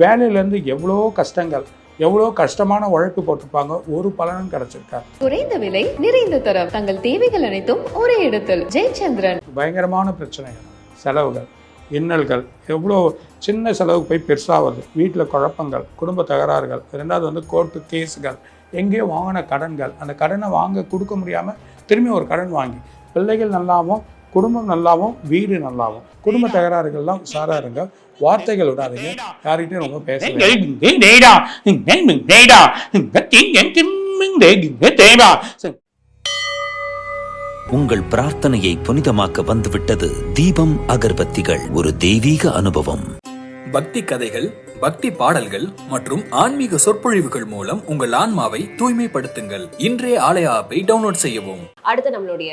வேலையிலேருந்து எவ்வளோ கஷ்டங்கள் எவ்வளோ கஷ்டமான உழைப்பு போட்டிருப்பாங்க ஒரு பலனும் கிடைச்சிருக்காது. குறைந்த விலை நிறைந்த தரம். தங்கள் தேவைகள் அனைத்தும் ஒரே இடத்தில். ஜெயச்சந்திரன். பயங்கரமான பிரச்சனைகள் செலவுகள் இன்னல்கள் எவ்வளோ சின்ன செலவுக்கு போய் பெருசாகுது வீட்டில் குழப்பங்கள் குடும்ப தகராறுகள் ரெண்டாவது வந்து கோர்ட்டு கேஸுகள் எங்கேயோ வாங்கின கடன்கள். அந்த கடனை வாங்க கொடுக்க முடியாமல் திரும்பி ஒரு கடன் வாங்கி பிள்ளைகள் நல்லாவும் குடும்பம் நல்லாவும் வீடு நல்லாவும். குடும்ப தகராறுகள்லாம் உஷாரா இருங்க. வார்த்தைகள் விடாதீங்க. யார்கிட்டயும் ரொம்ப பேசுங்க உங்கள் பிரார்த்தனையை புனிதமாக்க வந்துவிட்டது தீபம் அகர்பத்திகள். ஒரு தெய்வீக அனுபவம். பக்தி கதைகள் பக்தி பாடல்கள் மற்றும் ஆன்மீக சொற்பொழிவுகள் மூலம் உங்கள் ஆன்மாவை தூய்மைப்படுத்துங்கள். இன்றைய ஆலய ஆப்பை டவுன்லோட் செய்யவும். அடுத்து நம்மளுடைய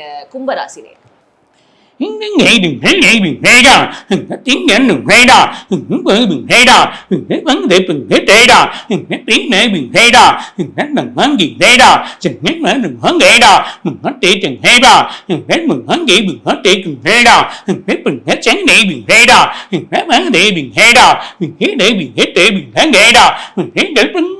கும்பராசினர் chân này bị đê đà rất bên bị thế mẹ đà thế bừng thế bừng đê đà thế này bị thế đê đà thế để tình thế đê đà sự thế sinh để bị thế đê đà thế để đừng thế mẹ để bị đê đà thằng thế để bị thế mẹ đà thế bị thế chế bị thế kế ăn thế đà thế để cứng để bị đê đà thế nghĩ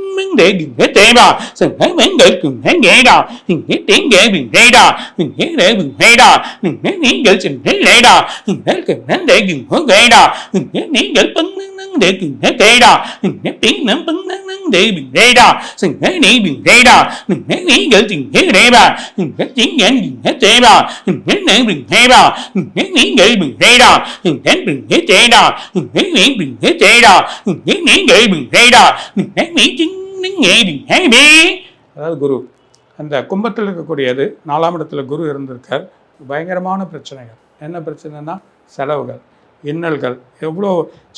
đề đừng thế tệ đà sừng thấy vấn đề đừng thế nhẹ đà đừng thế tiếng ghệ bình thế đà đừng thế lệ bình thế đà đừng thế niên gỡ trình thế lệ đà đừng thế cần thế để đừng hướng ghệ đà đừng thế niên gỡ tấn nắng để đừng thế tệ đà đừng thế tiếng nắng tấn nắng nắng để bình thế đà sừng thế nỉ bình thế đà đừng thế niên gỡ trình thế lệ đà đừng thế tiếng nhãn đừng thế tệ đà đừng thế nệ bình thế đà đừng thế niên gỡ bình thế đà đừng thế bình thế tệ đà đừng thế niên bình thế tệ đà đừng thế niên gỡ bình thế đà đừng thế niên chính அதாவது குரு அந்த கும்பத்தில் இருக்கக்கூடியது நாலாம் இடத்துல குரு இருந்திருக்கார். பயங்கரமான பிரச்சனைகள். என்ன பிரச்சனைனா செலவுகள் இன்னல்கள். எவ்வளோ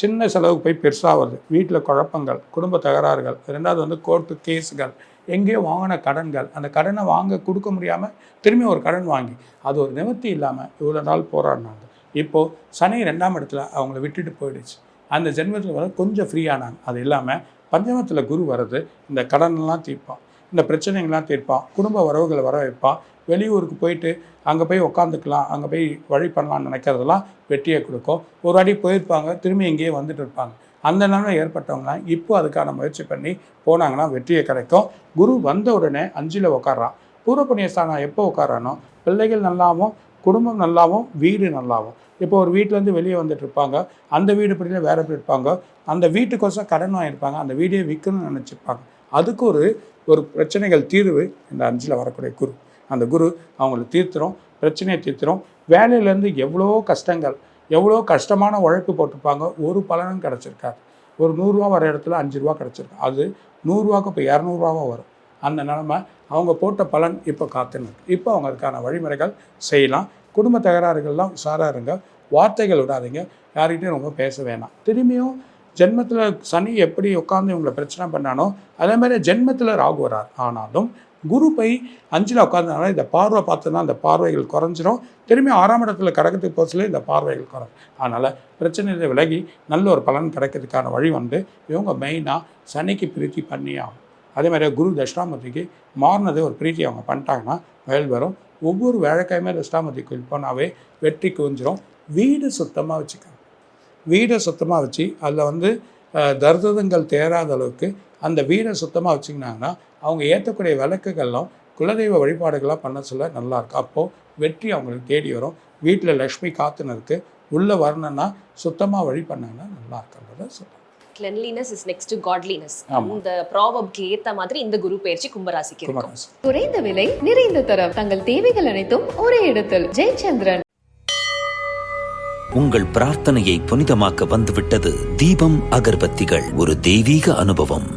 சின்ன செலவுக்கு போய் பெருசாக வருது. வீட்டில் குழப்பங்கள் குடும்ப தகராறுகள் ரெண்டாவது வந்து கோர்ட்டு கேஸுகள் எங்கேயோ வாங்கின கடன்கள். அந்த கடனை வாங்க கொடுக்க முடியாமல் திரும்பி ஒரு கடன் வாங்கி அது ஒரு நிவர்த்தி இல்லாமல் இவ்வளோ நாள் போராடினாங்க. இப்போது சனி ரெண்டாம் இடத்துல அவங்கள விட்டுட்டு போயிடுச்சு. அந்த ஜென்மத்தில் வந்து கொஞ்சம் ஃப்ரீயானாங்க அது இல்லாமல் பஞ்சமத்தில் குரு வர்றது இந்த கடன்லாம் தீர்ப்பான். இந்த பிரச்சனைகள்லாம் தீர்ப்பான். குடும்ப உறவுகளை வர வைப்பான். வெளியூருக்கு போயிட்டு அங்கே போய் உக்காந்துக்கலாம் அங்கே போய் வழி பண்ணலாம்னு நினைக்கிறதெல்லாம் வெற்றியை கொடுக்கும். ஒரு வாட்டி போயிருப்பாங்க திரும்பி இங்கேயே வந்துட்டு இருப்பாங்க. அந்த நிலைமை ஏற்பட்டவங்களாம் இப்போ அதுக்கான முயற்சி பண்ணி போனாங்கன்னா வெற்றியை கிடைக்கும். குரு வந்த உடனே அஞ்சில் உட்காரான் பூர்வ புண்ணியஸ்தானம் எப்போ உட்காரானோ பிள்ளைகள் நல்லாவும் குடும்பம் நல்லாவும் வீடு நல்லாவும். இப்போ ஒரு வீட்டிலேருந்து வெளியே வந்துட்டு இருப்பாங்க. அந்த வீடு படியில வேற எப்படி இருப்பாங்க. அந்த வீட்டுக்கோசம் கடன் வாங்கியிருப்பாங்க. அந்த வீடியை விற்கணும்னு நினச்சிருப்பாங்க. அதுக்கு ஒரு ஒரு பிரச்சனைகள் தீர்வு இந்த அஞ்சில் வரக்கூடிய குரு. அந்த குரு அவங்களை தீர்த்துரும் பிரச்சனையை தீர்த்துரும். வேலையிலேருந்து எவ்வளோ கஷ்டங்கள் எவ்வளோ கஷ்டமான உழைப்பு போட்டிருப்பாங்க. ஒரு பலனும் கிடச்சிருக்காது. ஒரு நூறுரூவா வர இடத்துல அஞ்சு ரூபா கிடச்சிருக்கு. அது நூறுரூவாக்கு இப்போ இரநூறுவாவா வரும். அந்த நிலமை அவங்க போட்ட பலன் இப்போ காத்துன்னு இப்போ அவங்க அதுக்கான வழிமுறைகள் செய்யலாம். குடும்ப தகராறுகள்லாம் உஷாராக இருங்க வார்த்தைகள் விடாதீங்க. யார்கிட்டையும் ரொம்ப பேச வேணாம். திரும்பியும் ஜென்மத்தில் சனி எப்படி உட்காந்து இவங்களை பிரச்சனை பண்ணானோ அதே மாதிரி ஜென்மத்தில் ராகு வரார். ஆனாலும் குரு போய் அஞ்சில் உட்காந்தனால இந்த பார்வை பார்த்தோன்னா அந்த பார்வைகள் குறைஞ்சிரும். திரும்பி ஆறாம் இடத்துல கடக்கிறதுக்கு போச்சுல இந்த பார்வைகள் குறையும். அதனால் பிரச்சனையில் விலகி நல்ல ஒரு பலன் கிடைக்கிறதுக்கான வழி வந்து இவங்க மெயினாக சனிக்கு பிரீத்தி பண்ணியாகும் அதே மாதிரி குரு தட்சிணாமூர்த்திக்கு மாறினது ஒரு பிரீத்தி அவங்க பண்ணிட்டாங்கன்னா வயல் வரும் ஒவ்வொரு வேலைக்காயுமே தட்சிணாமூர்த்தி கோயில் போனாவே வெற்றி குவிஞ்சிரும். வீடு சுத்தமாக வச்சுக்கணும். வீடை சுத்தமாக வச்சு அதில் வந்து தர்தங்கள் தேராத அளவுக்கு அந்த வீடை சுத்தமாக வச்சுக்கினாங்கன்னா அவங்க ஏற்றக்கூடிய விளக்குகள்லாம் குலதெய்வ வழிபாடுகளாக பண்ண சொல்ல நல்லாயிருக்கும் அப்போது வெற்றி அவங்களுக்கு தேடி வரும். வீட்டில் லக்ஷ்மி காத்துன்னு இருக்குது உள்ளே வரணுன்னா சுத்தமாக வழி பண்ணாங்கன்னா நல்லா இருக்குன்றத சொல்கிறேன் cleanliness is next to godliness. இந்த ப்ராபப்க்கு ஏத்த மாதிரி இந்த குரு பயிற்சி கும்பராசிக்கு இருக்கும். குறைந்த விலை நிறைந்த தரம். தங்கள் தேவைகள் அனைத்தும் ஒரே இடத்தில். ஜெயச்சந்திரன். உங்கள் பிரார்த்தனையை புனிதமாக்க வந்துவிட்டது தீபம் அகர்பத்திகள். ஒரு தெய்வீக அனுபவம்.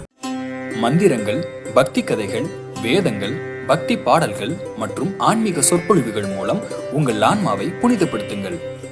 மந்திரங்கள் பக்தி கதைகள் வேதங்கள் பக்தி பாடல்கள் மற்றும் ஆன்மீக சொற்பொழிவுகள் மூலம் உங்கள் ஆன்மாவை புனிதப்படுத்துங்கள்.